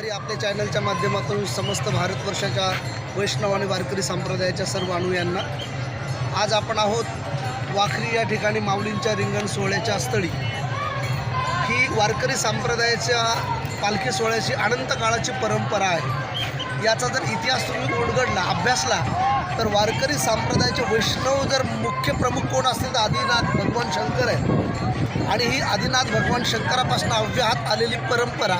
चॅनलच्या माध्यमातून समस्त भारतवर्षाच्या वैष्णव आणि वारकरी संप्रदायाच्या सर्व अनुयांना आज आपण आहोत वाखरी या ठिकाणी माऊलींच्या रिंगण सोहळ्याच्या स्थळी. ही वारकरी संप्रदायाच्या पालखी सोहळ्याची अनंत काळाची परंपरा आहे. याचा जर इतिहास तुम्ही उलगडला अभ्यासला तर वारकरी संप्रदायाचे वैष्णव जर मुख्य प्रमुख कोण असतील तर आदिनाथ भगवान शंकर आहे आणि ही आदिनाथ भगवान शंकरापासून अव्याहात आलेली परंपरा.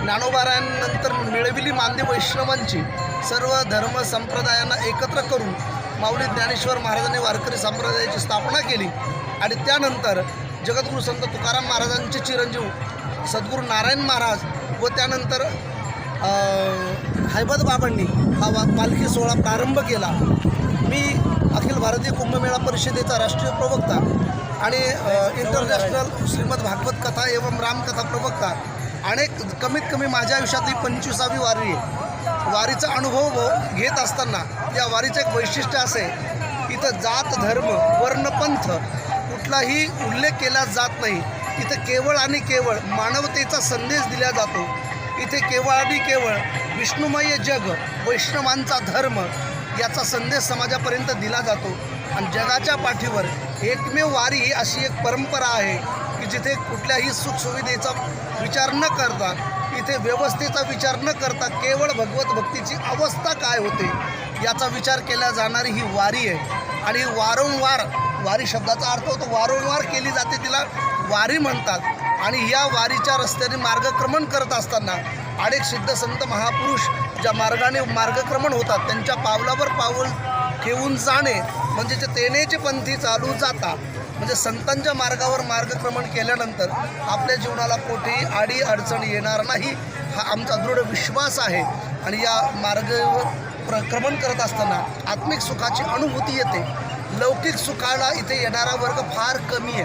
ज्ञानोबारायांनंतर मिळविली मान्य वैष्णवांची सर्व धर्म संप्रदायांना एकत्र करून माऊली ज्ञानेश्वर महाराजांनी वारकरी संप्रदायाची स्थापना केली. आणि त्यानंतर जगद्गुरू संत तुकाराम महाराजांचे चिरंजीव सद्गुरू नारायण महाराज व त्यानंतर हैबद बाबांनी हा वा पालखी सोहळा प्रारंभ केला. मी अखिल भारतीय कुंभमेळा परिषदेचा राष्ट्रीय प्रवक्ता आणि इंटरनॅशनल श्रीमद भागवत कथा एवं रामकथा प्रवक्ता. अनेक कमीत कमी माझ्या आयुष्यात ही पंचवीसावी वारी. आहे वारीचा अनुभव घेत असताना या वारीचं एक वैशिष्ट्य असे इथं जात धर्म वर्णपंथ कुठलाही उल्लेख केला जात नाही. इथं केवळ आणि केवळ मानवतेचा संदेश दिला जातो. इथे केवळ आणि केवळ विष्णुमय जग वैष्णवांचा धर्म याचा संदेश समाजापर्यंत दिला जातो. आणि जगाच्या पाठीवर एकमेव वारी ही अशी एक परंपरा आहे की जिथे कुठल्याही सुखसुविधेचा विचार न करता इथे व्यवस्थेचा विचार न करता केवळ भगवत भक्तीची अवस्था काय होते याचा विचार केला जाणारी ही वारी आहे. आणि वारंवार वारी शब्दाचा अर्थ होतो वारंवार केली जाते तिला वारी म्हणतात. आणि या वारीच्या रस्त्याने मार्गक्रमण करत असताना अनेक सिद्ध संत महापुरुष ज्या मार्गाने मार्गक्रमण होतात त्यांच्या पावलावर पाऊल ठेवून जाणे म्हणजे जे तेनेचे पंथी चालू जाता म्हणजे संतांच्या मार्गावर मार्गक्रमण केल्यानंतर आपल्या जीवनाला कोठेही आडी अडचण येणार नाही हा आमचा दृढ विश्वास आहे. आणि या मार्गावर प्रक्रमण करत असताना आत्मिक सुखाची अनुभूती येते. लौकिक सुखाला इथे येणारा वर्ग फार कमी आहे.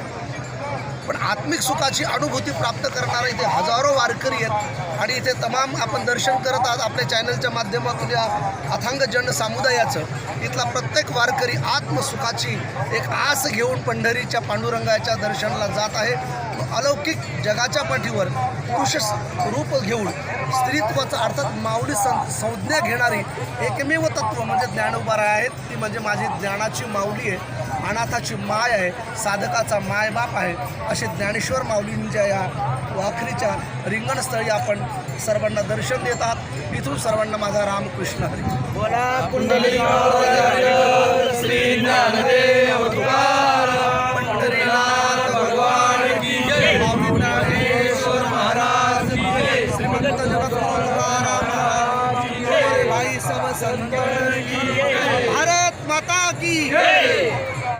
पण आत्मिक सुखाची अनुभूती प्राप्त करणारे इथे हजारो वारकरी आहेत. आणि इथे तमाम आपण दर्शन करत आहात आपल्या चॅनलच्या माध्यमातून या अथांग जन समुदायाचं. इथला प्रत्येक वारकरी आत्मसुखाची एक आस घेऊन पंढरीच्या पांडुरंगाच्या दर्शनाला जात आहे. अलौकिक जगाच्या पाठीवर पुरुष रूप घेऊन स्त्रीत्वाचा अर्थात माऊली सं संज्ञा घेणारी एकमेव तत्व म्हणजे ज्ञानोबारा आहेत. ती म्हणजे माझी ज्ञानाची माऊली आहे. अनाथाची माय आहे. साधकाचा मायबाप आहे. असे ज्ञानेश्वर माऊलींच्या या वाखरीच्या रिंगणस्थळी आपण सर्वांना दर्शन देत आहात. इथून सर्वांना माझा रामकृष्ण हरी. बोला कुंडली श्री ज्ञानदेव. भारत माता की